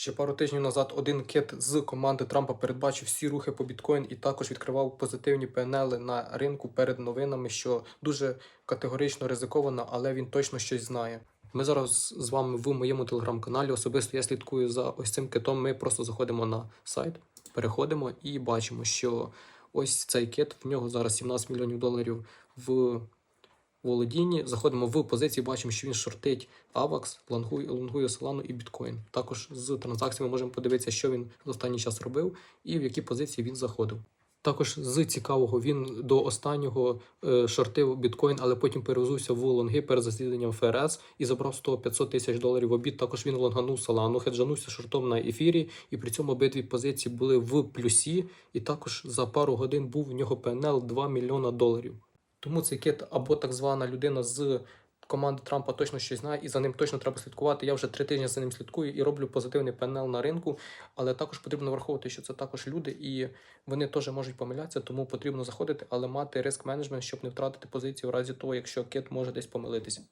Ще пару тижнів назад один кит з команди Трампа передбачив всі рухи по біткоін і також відкривав позитивні ПНЛ на ринку перед новинами, що дуже категорично ризиковано, але він точно щось знає. Ми зараз з вами в моєму телеграм-каналі. Особисто я слідкую за ось цим китом. Ми просто заходимо на сайт, переходимо і бачимо, що ось цей кит, в нього зараз 17 мільйонів доларів в володінні. Заходимо в позиції, бачимо, що він шортить AVAX, лонгує, лонгує Solana і біткоін. Також з транзакціями можемо подивитися, що він в останній час робив і в які позиції він заходив. Також з цікавого він до останнього е, шортив біткоін, але потім перевзувся в лонги перед засіданням ФРС і забрав 100-500 тисяч доларів в обід. Також він лонганув Solana, хеджанувся шортом на ефірі, і при цьому обидві позиції були в плюсі. І також за пару годин був в нього ПНЛ 2 мільйона доларів. Тому цей кит або так звана людина з команди Трампа точно щось знає, і за ним точно треба слідкувати. Я вже три тижні за ним слідкую і роблю позитивний ПНЛ на ринку, але також потрібно враховувати, що це також люди, і вони теж можуть помилятися, тому потрібно заходити, але мати риск менеджмент, щоб не втратити позицію в разі того, якщо кит може десь помилитися.